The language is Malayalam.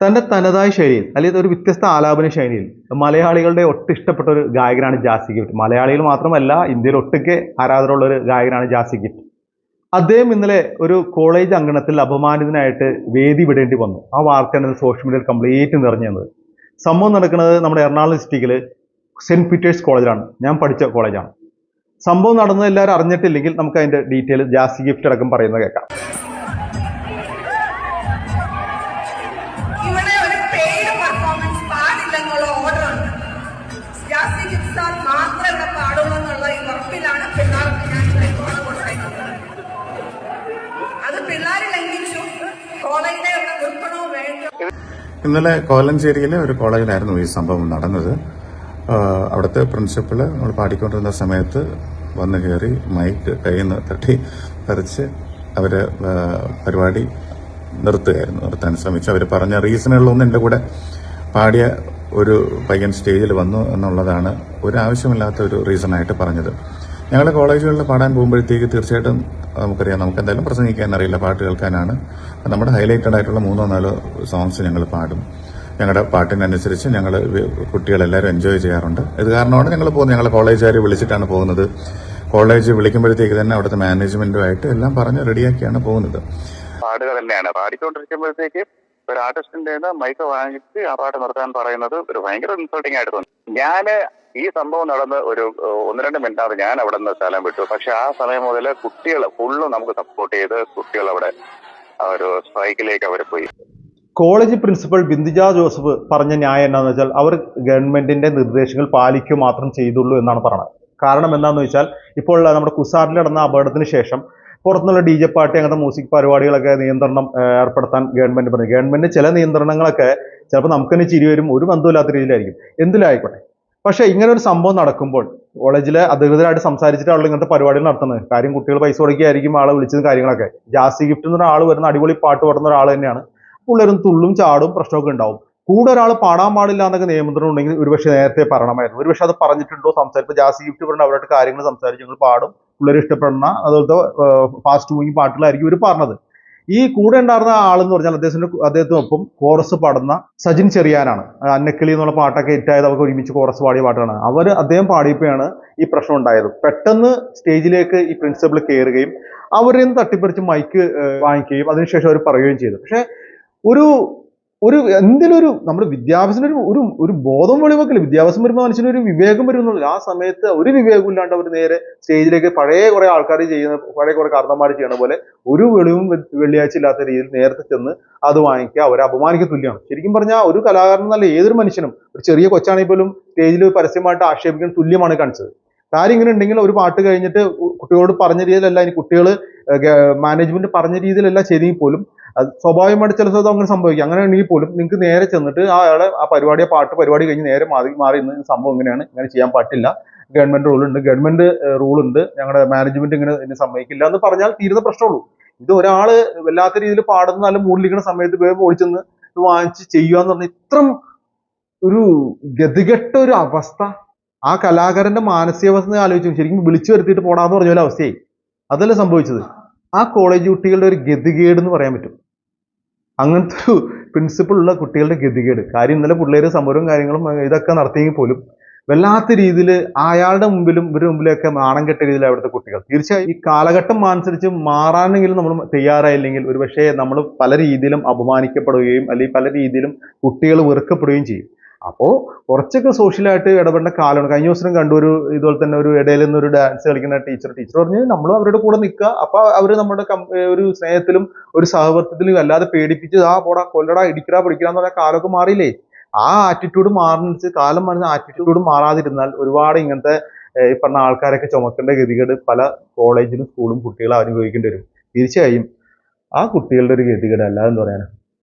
തന്റെ തനതായ ശൈലിയിൽ അല്ലെങ്കിൽ ഒരു വ്യത്യസ്ത ആലാപന ശൈലിയിൽ മലയാളികളുടെ ഒട്ട് ഇഷ്ടപ്പെട്ട ഒരു ഗായകനാണ് ജാസി ഗിഫ്റ്റ്. മലയാളികൾ മാത്രമല്ല ഇന്ത്യയിൽ ഒട്ടുക്കെ ആരാധനയുള്ള ഒരു ഗായകനാണ് ജാസി ഗിഫ്റ്റ്. അദ്ദേഹം ഇന്നലെ ഒരു കോളേജ് അങ്കണത്തിൽ അപമാനിതനായിട്ട് വേദി വിടേണ്ടി വന്നു. ആ വാർത്തയാണ് സോഷ്യൽ മീഡിയയിൽ കംപ്ലീറ്റ് നിറഞ്ഞു തന്നത് സംഭവം നടക്കുന്നത് നമ്മുടെ എറണാകുളം ഡിസ്ട്രിക്റ്റിൽ സെന്റ് പീറ്റേഴ്സ് കോളേജാണ് ഞാൻ പഠിച്ച കോളേജാണ്. സംഭവം നടന്നത് എല്ലാവരും അറിഞ്ഞിട്ടില്ലെങ്കിൽ നമുക്ക് അതിന്റെ ഡീറ്റെയിൽ ജാസി ഗിഫ്റ്റ് അടക്കം പറയുന്നത് കേൾക്കാം. ഇന്നലെ കോലഞ്ചേരിയിലെ ഒരു കോളേജിലായിരുന്നു ഈ സംഭവം നടന്നത്. അവിടുത്തെ പ്രിൻസിപ്പൾ നമ്മൾ പാടിക്കൊണ്ടിരുന്ന സമയത്ത് വന്ന് കയറി മൈക്ക് കയ്യിൽ നിന്ന് തട്ടി പറിച്ച് അവർ പരിപാടി നിർത്തുകയായിരുന്നു നിർത്താൻ ശ്രമിച്ചു. അവർ പറഞ്ഞ റീസണുകളൊന്നും എന്റെ കൂടെ പാടിയ ഒരു പയ്യൻ സ്റ്റേജിൽ വന്നു എന്നുള്ളതാണ് ഒരു ആവശ്യമില്ലാത്ത ഒരു റീസണായിട്ട് പറഞ്ഞത്. ഞങ്ങളുടെ കോളേജുകളിൽ പാടാൻ പോകുമ്പോഴത്തേക്ക് തീർച്ചയായിട്ടും നമുക്കറിയാം. നമുക്ക് എന്തായാലും പ്രസംഗിക്കാൻ അറിയില്ല. പാട്ട് കേൾക്കാനാണ്. നമ്മുടെ ഹൈലൈറ്റഡ് ആയിട്ടുള്ള മൂന്നോ നാലോ സോങ്സ് ഞങ്ങൾ പാടും. ഞങ്ങളുടെ പാട്ടിനനുസരിച്ച് ഞങ്ങൾ കുട്ടികളെല്ലാവരും എൻജോയ് ചെയ്യാറുണ്ട്. ഇത് കാരണമാണ് ഞങ്ങൾ പോകുന്നത്. ഞങ്ങൾ കോളേജുകാർ വിളിച്ചിട്ടാണ് പോകുന്നത്. കോളേജ് വിളിക്കുമ്പോഴത്തേക്ക് തന്നെ അവിടുത്തെ മാനേജ്മെന്റുമായിട്ട് എല്ലാം പറഞ്ഞ് റെഡിയാക്കിയാണ് പോകുന്നത്. പാടുക തന്നെയാണ്. പാടിക്കൊണ്ടിരിക്കുമ്പോഴത്തേക്ക് ഒരു ആർട്ടിസ്റ്റിന്റെ മൈക്ക് വാങ്ങിച്ച് ആ പാട്ട് നിർത്താൻ പറയുന്നത് ഒരു ഭയങ്കര ഇൻസൾട്ടിംഗ് ആയിട്ട് തോന്നി. ഞാൻ ഈ സംഭവം നടന്ന് ഒരു ഒന്ന് രണ്ട് മിനിറ്റ് ഞാൻ അവിടെ നിന്ന് സ്ഥലം വിട്ടു. പക്ഷെ ആ സമയം മുതൽ കുട്ടികൾ ഫുള്ളും നമുക്ക് സപ്പോർട്ട് ചെയ്ത് കുട്ടികൾ അവിടെ ഒരു സ്ട്രൈക്കിലേക്ക് അവർ പോയി. കോളേജ് പ്രിൻസിപ്പൽ ബിന്ദുജ ജോസഫ് പറഞ്ഞ ന്യായം എന്താണെന്ന് വെച്ചാൽ അവർ ഗവൺമെന്റിന്റെ നിർദ്ദേശങ്ങൾ പാലിക്കുക മാത്രം ചെയ്തുള്ളൂ എന്നാണ് പറഞ്ഞത്. കാരണം എന്താണെന്ന് വെച്ചാൽ ഇപ്പോൾ നമ്മുടെ കുസാറിൽ നടന്ന അപകടത്തിന് ശേഷം പുറത്തുനിന്നുള്ള ഡി ജെ പാർട്ടി അങ്ങനത്തെ മ്യൂസിക് പരിപാടികളൊക്കെ നിയന്ത്രണം ഏർപ്പെടുത്താൻ ഗവൺമെന്റ് പറഞ്ഞു. ഗവൺമെന്റ് ചില നിയന്ത്രണങ്ങളൊക്കെ ചിലപ്പോൾ നമുക്ക് തന്നെ ചിരി വരും ഒരു ബന്ധമില്ലാത്ത രീതിയിലായിരിക്കും. എന്തിലായിക്കോട്ടെ? പക്ഷേ ഇങ്ങനെ ഒരു സംഭവം നടക്കുമ്പോൾ കോളേജിലെ അധികൃതരായിട്ട് സംസാരിച്ചിട്ടാണല്ലോ ഇങ്ങനത്തെ പരിപാടികൾ നടത്തുന്നത്. കാര്യം കുട്ടികൾ പൈസ കൊടുക്കുകയായിരിക്കും ആളെ വിളിച്ചതും കാര്യങ്ങളൊക്കെ. ജാസി ഗിഫ്റ്റ് എന്ന് ആൾ വരുന്ന അടിപൊളി പാട്ട് പാടുന്ന ഒരാൾ തന്നെയാണ്. പിള്ളേരും തുള്ളും ചാടും പ്രശ്നമൊക്കെ ഉണ്ടാവും. കൂടെ ഒരാൾ പാടാൻ പാടില്ല എന്നൊക്കെ നിയമന്ത്രണം ഉണ്ടെങ്കിൽ ഒരുപക്ഷെ നേരത്തെ പറയണമായിരുന്നു. ഒരുപക്ഷെ അത് പറഞ്ഞിട്ടുണ്ടോ സംസാരിപ്പോൾ ജാസി ഗിഫ്റ്റ് പറഞ്ഞ അവരുടെ കാര്യങ്ങൾ സംസാരിച്ച് ഞങ്ങൾ പാടും. പിള്ളേർ ഇഷ്ടപ്പെടുന്ന അതുപോലത്തെ ഫാസ്റ്റ് മൂവിങ് പാട്ടുകളായിരിക്കും ഇവർ പറഞ്ഞത്. ഈ കൂടെ ഉണ്ടായിരുന്ന ആളെന്ന് പറഞ്ഞാൽ അദ്ദേഹത്തിന്റെ അദ്ദേഹത്തിനൊപ്പം കോറസ് പാടുന്ന സജിൻ ചെറിയാനാണ്. അന്നക്കിളി എന്നുള്ള പാട്ടൊക്കെ ഹിറ്റായത് അവർക്ക് ഒരുമിച്ച് കോറസ് പാടിയ പാട്ടാണ്. അവർ അദ്ദേഹം പാടിയപ്പോഴാണ് ഈ പ്രശ്നം ഉണ്ടായത്. പെട്ടെന്ന് സ്റ്റേജിലേക്ക് ഈ പ്രിൻസിപ്പൾ കയറുകയും നിന്ന് തട്ടിപ്പറിച്ച് മൈക്ക് വാങ്ങിക്കുകയും അതിനുശേഷം അവർ പറയുകയും ചെയ്തു. പക്ഷെ ഒരു ഒരു എന്തിനൊരു നമ്മുടെ വിദ്യാഭ്യാസത്തിന് ഒരു ഒരു ബോധം വെളിവാക്കില്ല. വിദ്യാഭ്യാസം വരുമ്പോൾ മനുഷ്യന് ഒരു വിവേകം വരുന്നുള്ളൂ ആ സമയത്ത് ഒരു വിവേകം ഇല്ലാണ്ട് അവർ നേരെ സ്റ്റേജിലേക്ക് പഴയ കുറെ ആൾക്കാർ ചെയ്യുന്ന പഴയ കുറെ കാരണന്മാർ ചെയ്യണ പോലെ ഒരു വെളിവും വെള്ളിയാഴ്ച ഇല്ലാത്ത രീതിയിൽ നേരത്തെ ചെന്ന് അത് വാങ്ങിക്കുക അവരെ അപമാനിക്കുക തുല്യമാണ് ശരിക്കും പറഞ്ഞാൽ ഒരു കലാകാരൻ എന്നല്ല ഏതൊരു മനുഷ്യനും ഒരു ചെറിയ കൊച്ചാണെങ്കിൽ പോലും സ്റ്റേജിൽ പരസ്യമായിട്ട് ആക്ഷേപിക്കാൻ തുല്യമാണ് കാണിച്ചത്. കാര്യം ഇങ്ങനെ ഉണ്ടെങ്കിൽ ഒരു പാട്ട് കഴിഞ്ഞിട്ട് കുട്ടികളോട് പറഞ്ഞ രീതിയിലല്ല ഇനി കുട്ടികൾ മാനേജ്മെന്റ് പറഞ്ഞ രീതിയിലല്ല ശരി പോലും അത് സ്വാഭാവികമായിട്ട് ചില സ്ഥലത്ത് അങ്ങനെ സംഭവിക്കും. അങ്ങനെ ഉണ്ടെങ്കിൽ പോലും നിങ്ങൾക്ക് നേരെ ചെന്നിട്ട് ആ അയാളെ ആ പരിപാടി ആ പാട്ട് പരിപാടി കഴിഞ്ഞ് നേരെ മാറി മാറി ഇന്ന് സംഭവം ഇങ്ങനെയാണ്. ഇങ്ങനെ ചെയ്യാൻ പറ്റില്ല. ഗവൺമെന്റ് റൂൾ ഉണ്ട്. ഗവൺമെന്റ് റൂൾ ഉണ്ട്. ഞങ്ങളുടെ മാനേജ്മെന്റ് ഇങ്ങനെ ഇതിന് സമ്മതിക്കില്ല എന്ന് പറഞ്ഞാൽ തീരുന്ന പ്രശ്നമുള്ളൂ. ഇത് ഒരാൾ വല്ലാത്ത രീതിയിൽ പാടുന്ന നല്ല മൂടിലിരിക്കുന്ന സമയത്ത് വേഗം ഓടിച്ചെന്ന് വാങ്ങിച്ച് ചെയ്യുക എന്ന് പറഞ്ഞാൽ ഇത്രം ഒരു ഗതികെട്ട ഒരു അവസ്ഥ. ആ കലാകാരന്റെ മാനസികാവസ്ഥ ആലോചിച്ചു ശരിക്കും വിളിച്ചു വരുത്തിയിട്ട് പോടാന്ന് പറഞ്ഞ പോലെ അവസ്ഥയായി. അതല്ല സംഭവിച്ചത്. ആ കോളേജ് കുട്ടികളുടെ ഒരു ഗതികേട് എന്ന് പറയാൻ പറ്റും. അങ്ങനത്തെ ഒരു പ്രിൻസിപ്പിൾ ഉള്ള കുട്ടികളുടെ ഗതികേട്. കാര്യം ഇന്നലെ പിള്ളേര് സമരവും കാര്യങ്ങളും ഇതൊക്കെ നടത്തിയെങ്കിൽ പോലും വല്ലാത്ത രീതിയിൽ അയാളുടെ മുമ്പിലും ഇവരുടെ മുമ്പിലൊക്കെ നാണം കെട്ട രീതിയിൽ അവിടുത്തെ കുട്ടികൾ. തീർച്ചയായും ഈ കാലഘട്ടം അനുസരിച്ച് മാറാനെങ്കിലും നമ്മൾ തയ്യാറായില്ലെങ്കിൽ ഒരുപക്ഷെ നമ്മൾ പല രീതിയിലും അപമാനിക്കപ്പെടുകയും അല്ലെങ്കിൽ പല രീതിയിലും കുട്ടികൾ വെറുക്കപ്പെടുകയും ചെയ്യും. അപ്പോൾ കുറച്ചൊക്കെ സോഷ്യലായിട്ട് ഇടപെടേണ്ട കാലമാണ്. കഴിഞ്ഞ ദിവസം കണ്ടു ഒരു ഇതുപോലെ തന്നെ ഒരു ഇടയിൽ നിന്ന് ഒരു ഡാൻസ് കളിക്കുന്ന ടീച്ചർ. ടീച്ചർ പറഞ്ഞ് നമ്മൾ അവരുടെ കൂടെ നിൽക്കുക അപ്പോൾ അവർ നമ്മുടെ ഒരു സ്നേഹത്തിലും ഒരു സഹവർത്തിത്തിലും അല്ലാതെ പേടിപ്പിച്ച് ആ പോടാ കൊല്ലടാ ഇടിക്കടാ പിടിക്കടാ എന്ന് പറഞ്ഞ കാലമൊക്കെ മാറിയില്ലേ? ആ ആറ്റിറ്റ്യൂഡ് മാറുന്ന കാലം മാറുന്ന ആറ്റിറ്റ്യൂഡ് മാറാതിരുന്നാൽ ഒരുപാട് ഇങ്ങനത്തെ ഈ പറഞ്ഞ ആൾക്കാരൊക്കെ ചുമക്കേണ്ട ഗതികേട് പല കോളേജിലും സ്കൂളും കുട്ടികളും അനുഭവിക്കേണ്ടി വരും. തീർച്ചയായും ആ കുട്ടികളുടെ ഒരു ഗതികേട് അല്ലാതെന്ന് പറയാനാ.